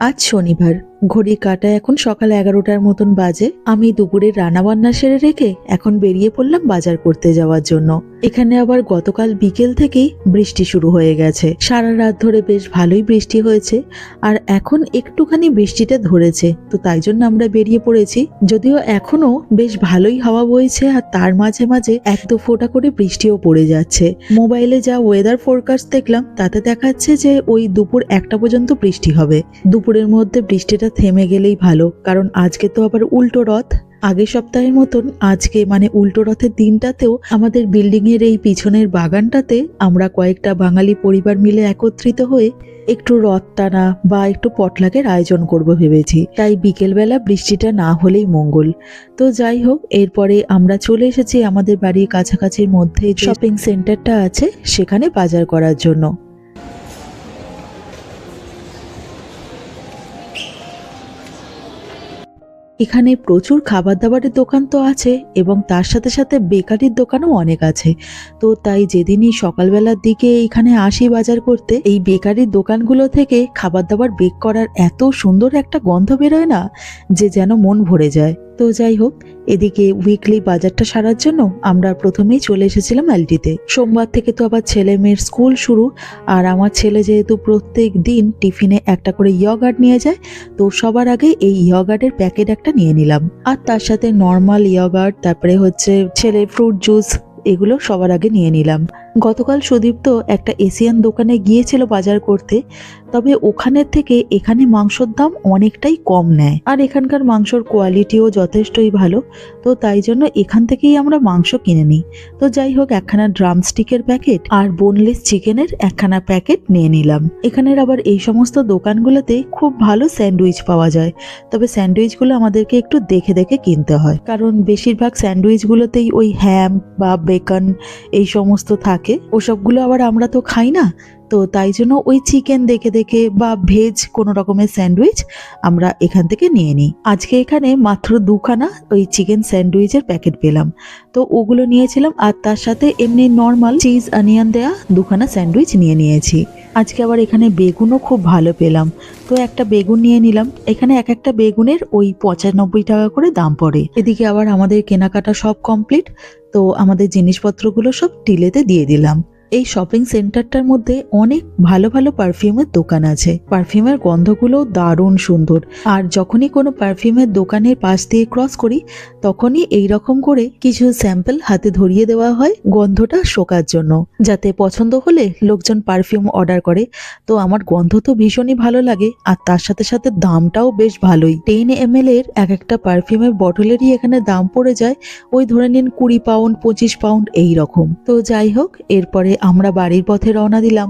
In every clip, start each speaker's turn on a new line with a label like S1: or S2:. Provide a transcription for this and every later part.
S1: আজ শনিবার। ঘড়ি কাটা এখন সকাল এগারোটার মতন বাজে। আমি দুপুরের রান্নাবান্না সেরে রেখে এখন বেরিয়ে পড়লাম বাজার করতে যাওয়ার জন্য। এখানে আবার গতকাল বিকেল থেকেই বৃষ্টি শুরু হয়ে গেছে। সারা রাত ধরে বেশ ভালোই বৃষ্টি হয়েছে, আর এখন একটুখানি বৃষ্টিটা ধরেছে। তো তাই জন্য আমরা বেরিয়ে পড়েছি। যদিও এখনও বেশ ভালোই হাওয়া বইছে, আর তার মাঝে মাঝে এক দু ফোঁটা করে বৃষ্টিও পড়ে যাচ্ছে। মোবাইলে যা ওয়েদার ফোরকাস্ট দেখলাম, তাতে দেখাচ্ছে যে ওই দুপুর একটা পর্যন্ত বৃষ্টি হবে। দুপুরের মধ্যে বৃষ্টিটা থেমে গেলেই ভালো কারণ আজকে তো আবার উল্টো রথ। আগের সপ্তাহের মতন আজকে মানে উল্টো রথের দিনটাতেও আমাদের বিল্ডিং এর এই পিছনের বাগানটাতে আমরা কয়েকটা বাঙালি পরিবার মিলে একত্রিত হয়ে একটু রথ টানা বা একটু পটলাকের আয়োজন করব ভেবেছি। তাই বিকেলবেলা বৃষ্টিটা না হলেই মঙ্গল। তো যাই হোক এরপরে আমরা চলে এসেছি আমাদের বাড়ির কাছাকাছির মধ্যে শপিং সেন্টারটা আছে সেখানে বাজার করার জন্য। এখানে প্রচুর খাবার দাবারের দোকান তো আছে এবং তার সাথে সাথে বেকারির দোকানও অনেক আছে। তো তাই যেদিনই সকালবেলার দিকে এখানে আসি বাজার করতে, এই বেকারির দোকানগুলো থেকে খাবার দাবার বেক করার এত সুন্দর একটা গন্ধ বেরোয় না, যে যেন মন ভরে যায়। তো যাই হোক, এদিকে উইকলি বাজারটা সারার জন্য আমরা প্রথমেই চলে এসেছিলাম এলটিতে সোমবার থেকে তো আবার ছেলে মেয়ের স্কুল শুরু, আর আমার ছেলে যেহেতু প্রত্যেক দিন টিফিনে একটা করে ইয়গার্ড নিয়ে যায়, তো সবার আগে এই ইয়গার্ডের প্যাকেট একটা নিয়ে নিলাম। আর তার সাথে নর্মাল ইয়গার্ড তারপরে হচ্ছে ছেলে ফ্রুট জুস এগুলো সবার আগে নিয়ে নিলাম। গতকাল সুদীপ্ত একটা এশিয়ান দোকানে গিয়েছিল বাজার করতে, তবে ওখানের থেকে এখানে মাংসর দাম অনেকটাই কম নেয়। আর এখানকার মাংসর কোয়ালিটিও যথেষ্টই ভালো, তো তাই জন্য এখান থেকেই আমরা মাংস কিনে নিই। তো যাই হোক, একখানা ড্রামস্টিকের প্যাকেট আর বোনলেস চিকেনের একখানা প্যাকেট নিয়ে নিলাম। এখানের আবার এই সমস্ত দোকানগুলোতে খুব ভালো স্যান্ডউইচ পাওয়া যায়, তবে স্যান্ডউইচগুলো আমাদেরকে একটু দেখে দেখে কিনতে হয়। কারণ বেশিরভাগ স্যান্ডউইচগুলোতেই ওই হ্যাম বা বেকন এই সমস্ত থাকে। ওসবগুলো আবার আমরা তো খাই না। তো তাই জন্য ওই চিকেন দেখে দেখে বা ভেজ কোনো রকমের স্যান্ডউইচ আমরা এখান থেকে নিয়ে নিই। আজকে এখানে মাত্র দুখানা ওই চিকেন স্যান্ডউইচের প্যাকেট পেলাম। তো ওগুলো নিয়েছিলাম আর তার সাথে এমনি নর্মাল চিজ অনিয়ন দেয়া দুখানা স্যান্ডউইচ নিয়ে নিয়েছি। আজকে আবার এখানে বেগুনও খুব ভালো পেলাম। তো একটা বেগুন নিয়ে নিলাম। এখানে এক একটা বেগুনের ওই পঁচানব্বই টাকা করে দাম পড়ে। এদিকে আবার আমাদের কেনাকাটা সব কমপ্লিট তো আমাদের জিনিসপত্রগুলো সব টিলেতে দিয়ে দিলাম। এই শপিং সেন্টারটার মধ্যে অনেক ভালো ভালো পারফিউমের দোকান আছে। পারফিউমের গন্ধগুলো দারুণ সুন্দর। আর যখনই কোনো পারফিউমের দোকানের পাশ দিয়ে ক্রস করি, তখনই এই রকম করে কিছু স্যাম্পল হাতে ধরিয়ে দেওয়া হয় গন্ধটা শোকার জন্য। যাতে পছন্দ হলে লোকজন পারফিউম অর্ডার করে। তো আমার গন্ধ তো ভীষণই ভালো লাগে, আর তার সাথে সাথে দামটাও বেশ ভালোই। টেন এম এর এক একটা পারফিউমের বটলেরই এখানে দাম পড়ে যায়। ওই ধরে নিন কুড়ি পাউন্ড পঁচিশ পাউন্ড এই রকম তো যাই হোক, এরপরে আমরা বাড়ির পথে রওনা দিলাম,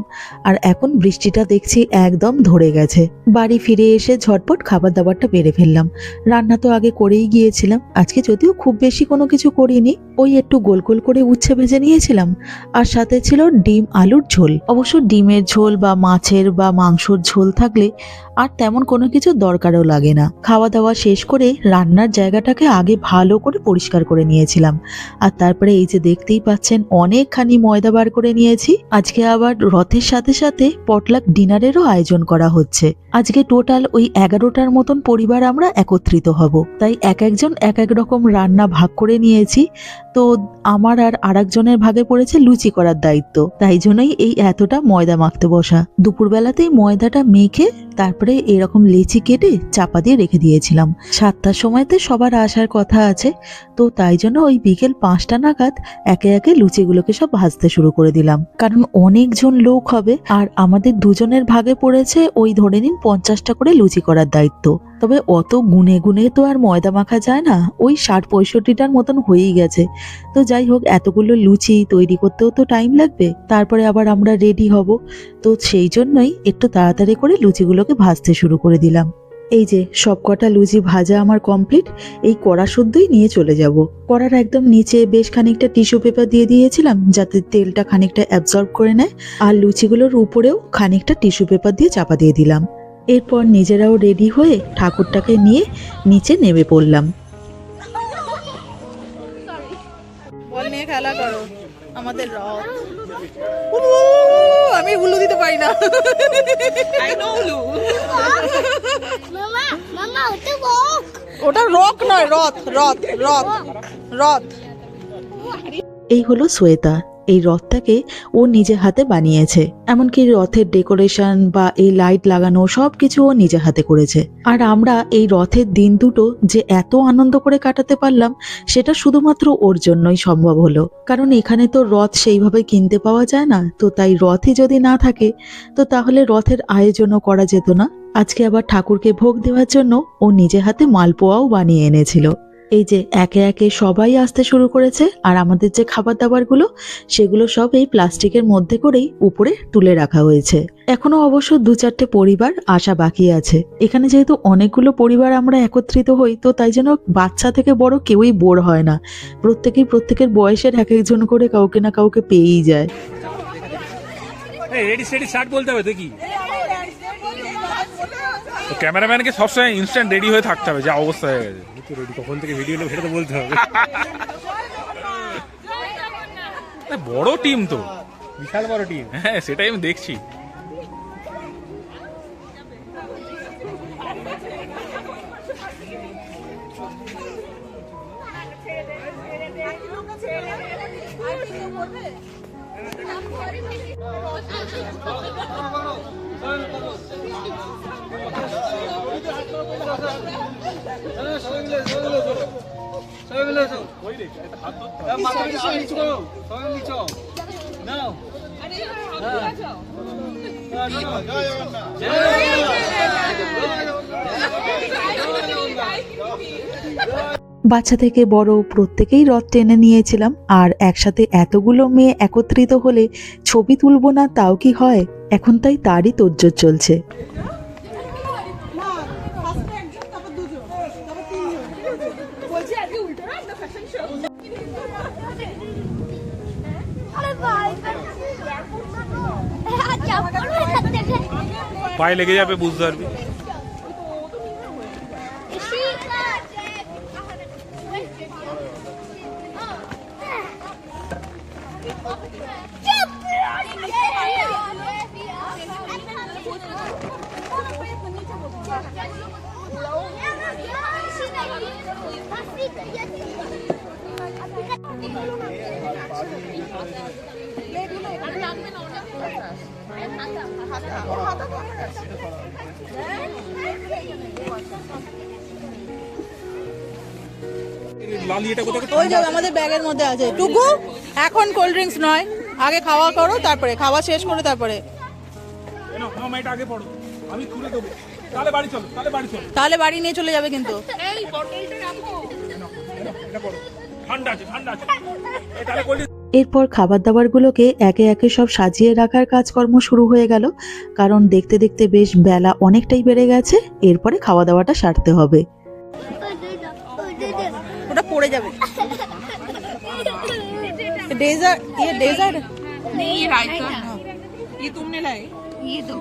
S1: আর এখন বৃষ্টিটা দেখছি একদম ধরে গেছে। বাড়ি ফিরে এসে ঝটপট খাবার দাবারটা বেড়ে ফেললাম। রান্না তো আগে করেই গিয়েছিলাম, আজকে যদিও খুব বেশি কোনো কিছু করিনি, ওই একটু গোল গোল করে উচ্ছে ভেজে নিয়েছিলাম, আর সাথে ছিল ডিম আলুর ঝোল। অবশ্য ডিমের ঝোল বা মাছের বা মাংসর ঝোল থাকলে আর তেমন কোনো কিছু দরকারও লাগে না। খাওয়া দাওয়া শেষ করে রান্নার জায়গাটাকে আগে ভালো করে পরিষ্কার করে নিয়েছিলাম। আর তারপরে এই যে দেখতেই পাচ্ছেন, অনেকখানি ময়দা বার করে নিয়েছি। আজকে আবার রথের সাথে সাথে পটলাক ডিনারেরও আয়োজন করা হচ্ছে। আজকে টোটাল ওই এগারোটার মতন পরিবার আমরা একত্রিত হব। তাই এক একজন এক এক রকম রান্না ভাগ করে নিয়েছি। তো আমার আর আরেকজনের ভাগে পড়েছে লুচি করার দায়িত্ব। তাই জন্যই এই এতটা ময়দা মাখতে বসা। দুপুরবেলাতেই ময়দাটা মেখে তারপরে এরকম লেচি কেটে চাপা দিয়ে রেখে দিয়েছিলাম। সাতটার সময়তে সবার আসার কথা আছে, তো তাই জন্য ওই বিকেল পাঁচটা নাগাদ একে একে লুচিগুলোকে সব ভাজতে শুরু করে দিলাম। কারণ অনেকজন লোক হবে, আর আমাদের দুজনের ভাগে পড়েছে ওই ধরে নিন পঞ্চাশটা করে লুচি করার দায়িত্ব। তবে অত গুনে গুনে তো আর ময়দা মাখা যায় না। ওই ষাট পঁয়ষট্টিটার মতন হয়েই গেছে। তো যাই হোক, এতগুলো লুচি তৈরি করতেও তো টাইম লাগবে। তারপরে আবার আমরা রেডি হব। তো সেই জন্যই একটু তাড়াতাড়ি করে লুচিগুলোকে ভাজতে শুরু করে দিলাম। এই যে সব কটা লুচি ভাজা আমার কমপ্লিট এই কড়া শুদ্ধই নিয়ে চলে যাব। কড়ার একদম নিচে বেশ খানিকটা টিস্যু পেপার দিয়ে দিয়েছিলাম, যাতে তেলটা খানিকটা অ্যাবজর্ব করে নেয়। আর লুচিগুলোর উপরেও খানিকটা টিস্যু পেপার দিয়ে চাপা দিয়ে দিলাম। এরপর নিজেরাও রেডি হয়ে ঠাকুরটাকে নিয়ে নিচে নেমে পড়লাম।
S2: খেলা করো আমাদের রথ। আমি উলু দিতে পারি না। আই নো উলু।
S3: মামা মামা ওটা বক।
S2: ওটা রক নয় রথ রথ রথ রথ।
S1: এই হলো শ্বেতা। এই রথটাকে ও নিজে হাতে বানিয়েছে। এমনকি রথের ডেকোরেশন বা এই লাইট লাগানো সব কিছু ও নিজে হাতে করেছে। আর আমরা এই রথের দিন দুটো যে এত আনন্দ করে কাটাতে পারলাম, সেটা শুধুমাত্র ওর জন্যই সম্ভব হলো। কারণ এখানে তো রথ সেইভাবে কিনতে পাওয়া যায় না, তো তাই রথই যদি না থাকে, তো তাহলে রথের আয়োজনও করা যেত না। আজকে আবার ঠাকুরকে ভোগ দেওয়ার জন্য ও নিজে হাতে মালপোয়াও বানিয়ে এনেছিল। এই যে একে একে সবাই আসতে শুরু করেছে, আর আমাদের যে খাবার দাবারগুলো সেগুলো সব এই প্লাস্টিকের মধ্যে করেই উপরে তুলে রাখা হয়েছে। এখনও অবশ্য দু চারটে পরিবার আসা বাকি আছে। এখানে যেহেতু অনেকগুলো পরিবার আমরা একত্রিত হই, তো তাই জন্য বাচ্চা থেকে বড় কেউই বোর হয় না। প্রত্যেকেই প্রত্যেকের বয়সের এক একজন করে কাউকে না কাউকে পেয়েই যায়।
S4: ক্যামেরাম্যানকে সবসময় ইনস্ট্যান্ট রেডি হয়ে থাকতে হবে যা অবস্থা হয়ে গেছে।
S5: রেডি কখন থেকে ভিডিও নেব সেটা তো বলতে হবে।
S4: বড় টিম তো।
S5: বিশাল বড় টিম
S4: হ্যাঁ সেটাই আমি দেখছি।
S1: বাচ্চা থেকে বড় প্রত্যেকেই রথ টেনে নিয়েছিলাম, আর একসাথে এতগুলো মেয়ে একত্রিত হলে ছবি তুলবো না তাও কি হয়? এখন তাই তারই তোজ্জোর চলছে।
S4: পায়ে লেগে যাবে বুঝতে পারবি। লালি এটা কোথায়
S2: ওই যে আমাদের ব্যাগের মধ্যে আছে। টুকু এখন কোল্ড ড্রিঙ্কস নয়। আগে খাওয়া করো তারপরে। খাওয়া শেষ করে তারপরে।
S4: তাহলে বাড়ি
S2: নিয়ে চলে যাবে কিন্তু।
S4: ঠান্ডা আছে ঠান্ডা আছে।
S1: এরপর খাবার দাবারগুলোকে একে একে সব সাজিয়ে রাখার কাজকর্ম শুরু হয়ে গেল কারণ দেখতে দেখতে বেশ বেলা অনেকটাই বেড়ে গেছে এরপরে খাওয়া দাওয়াটা সারতে হবে
S2: ওটা পড়ে যাবে डेजर्ट ये डेजर्ट नहीं ये रायता ये तुमने लाई ये दो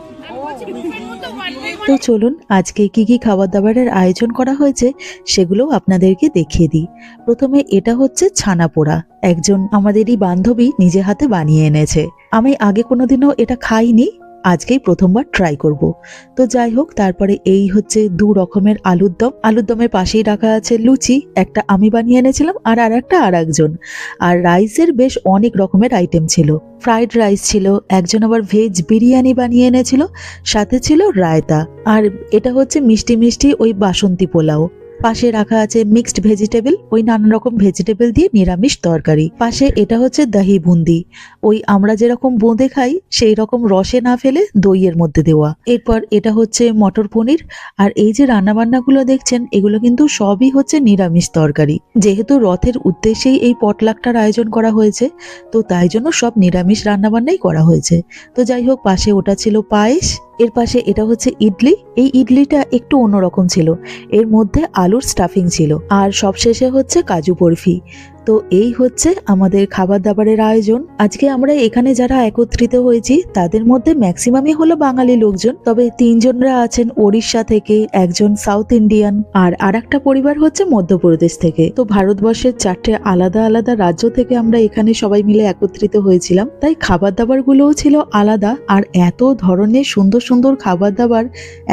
S1: তো চলুন, আজকে কি কি খাবার দাবারের আয়োজন করা হয়েছে সেগুলো আপনাদেরকে দেখিয়ে দিই। প্রথমে এটা হচ্ছে ছানা পোড়া। একজন আমাদেরই বান্ধবী নিজে হাতে বানিয়ে এনেছে। আমি আগে কোনোদিনও এটা খাইনি আজকেই প্রথমবার ট্রাই করব। তো যাই হোক, তারপরে এই হচ্ছে দু রকমের আলুর দম। আলুর দমের পাশেই রাখা আছে লুচি, একটা আমি বানিয়ে এনেছিলাম আর আর একটা আর একজন আর রাইসের বেশ অনেক রকমের আইটেম ছিল। ফ্রাইড রাইস ছিল, একজন আবার ভেজ বিরিয়ানি বানিয়ে এনেছিল, সাথে ছিল রায়তা। আর এটা হচ্ছে মিষ্টি মিষ্টি ওই বাসন্তী পোলাও। পাশে রাখা আছে মিক্সড ভেজিটেবল ওই নানান রকম ভেজিটেবল দিয়ে নিরামিষ তরকারি। পাশে এটা হচ্ছে দহি বুন্দি। ওই আমরা যেরকম বোঁদে খাই, সেই রকম রসে না ফেলে দইয়ের মধ্যে দেওয়া। এরপর এটা হচ্ছে মটর পনির। আর এই যে রান্নাবান্নাগুলো দেখছেন, এগুলো কিন্তু সবই হচ্ছে নিরামিষ তরকারি। যেহেতু রথের উদ্দেশ্যেই এই পটলাকটার আয়োজন করা হয়েছে, তো তাই জন্য সব নিরামিষ রান্নাবান্নাই করা হয়েছে। তো যাই হোক, পাশে ওটা ছিল পায়েস এর পাশে এটা হচ্ছে ইডলি। এই ইডলিটা একটু অন্যরকম ছিল। এর মধ্যে আলুর স্টাফিং ছিল। আর সবশেষে হচ্ছে কাজু বরফি। তো এই হচ্ছে আমাদের খাবার দাবারের আয়োজন। আজকে আমরা এখানে যারা একত্রিত হয়েছি, তাদের মধ্যে ম্যাক্সিমামই হলো বাঙালি লোকজন। তবে তিনজনরা আছেন ওড়িশা থেকে, একজন সাউথ ইন্ডিয়ান, আর আরেকটা পরিবার হচ্ছে মধ্যপ্রদেশ থেকে। তো ভারতবর্ষের চারটে আলাদা আলাদা রাজ্য থেকে আমরা এখানে সবাই মিলে একত্রিত হয়েছিলাম। তাই খাবার দাবার গুলোও ছিল আলাদা, আর এত ধরনের সুন্দর সুন্দর খাবার দাবার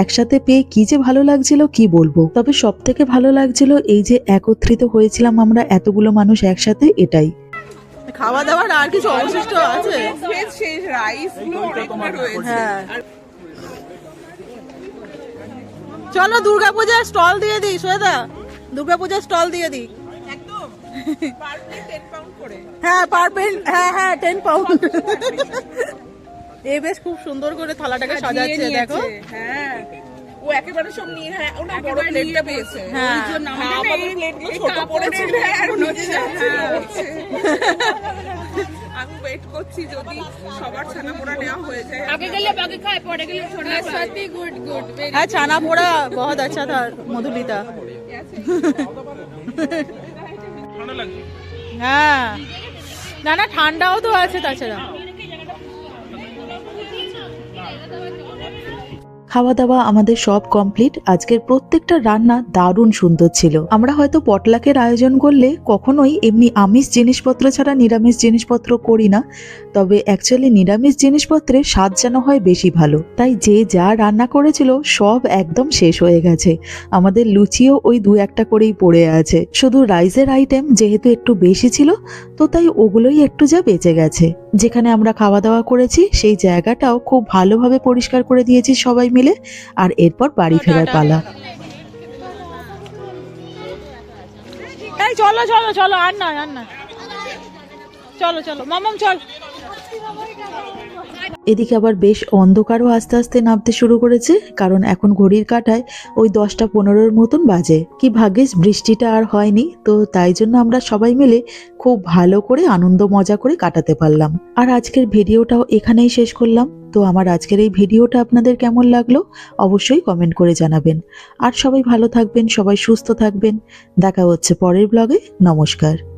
S1: একসাথে পেয়ে কি যে ভালো লাগছিল কি বলব? তবে সব থেকে ভালো লাগছিল এই যে একত্রিত হয়েছিলাম আমরা এতগুলো মানুষ একসাথে এটাই।
S2: খাওয়া দাওয়ার আর কিছু অবশিষ্ট আছে?
S6: শেষ রাইসগুলো রয়েছে।
S2: হ্যাঁ। চলো দুর্গাপূজার স্টল দিয়ে দিই শ্বেতা। দুর্গাপূজার স্টল দিয়ে দিই। হ্যাঁ পার পেন্ট হ্যাঁ হ্যাঁ টেন পাউন্ড এ বেশ খুব সুন্দর করে থালাটাকে সাজাচ্ছে দেখো।
S6: হ্যাঁ। ও একেবারে সব নিয়ে হ্যাঁ ও বড় প্লেটটা পেয়েছে।
S2: হ্যাঁ।
S6: হ্যাঁ, আমাদের প্লেটগুলো ছোট পড়েছিল আর করছি সবার ছানা পোড়া নেওয়া হয়ে যায়। আগে গেলে বাকি খায় পরে গেলে ছোড়া সত্যি গুড গুড
S2: হ্যাঁ ছানা পোড়া বহুত আচ্ছা থা মধুলিতা। হ্যাঁ। না না ঠান্ডাও তো আছে তাছাড়া।
S1: খাওয়া দাওয়া আমাদের সব কমপ্লিট আজকের প্রত্যেকটা রান্না দারুণ সুন্দর ছিল। আমরা হয়তো পটলাকের আয়োজন করলে কখনোই এমনি আমিষ জিনিসপত্র ছাড়া নিরামিষ জিনিসপত্র করি না। তবে অ্যাকচুয়ালি নিরামিষ জিনিসপত্রে স্বাদ যেন হয় বেশি ভালো। তাই যে যা রান্না করেছিল সব একদম শেষ হয়ে গেছে। আমাদের লুচিও ওই দু একটা করেই পড়ে আছে। শুধু রাইসের আইটেম যেহেতু একটু বেশি ছিল, তো তাই ওগুলোই একটু যা বেঁচে গেছে। যেখানে আমরা খাওয়া দাওয়া করেছি, সেই জায়গাটাও খুব ভালোভাবে পরিষ্কার করে দিয়েছি সবাই মিলে। আর এরপর বাড়ি ফেরার পালা।
S2: চলো চলো চলো আর না আর না চলো চলো মামাম চল।
S1: এদিকে আবার বেশ অন্ধকারও আস্তে আস্তে নামতে শুরু করেছে কারণ এখন ঘড়ির কাঁটায় ওই দশটা পনেরোর মতন বাজে। কি ভাগ্যিস বৃষ্টিটা আর হয়নি তো তাই জন্য আমরা সবাই মিলে খুব ভালো করে আনন্দ মজা করে কাটাতে পারলাম। আর আজকের ভিডিওটাও এখানেই শেষ করলাম। তো আমার আজকের এই ভিডিওটা আপনাদের কেমন লাগল অবশ্যই কমেন্ট করে জানাবেন। আর সবাই ভালো থাকবেন, সবাই সুস্থ থাকবেন। দেখা হচ্ছে পরের ব্লগে নমস্কার।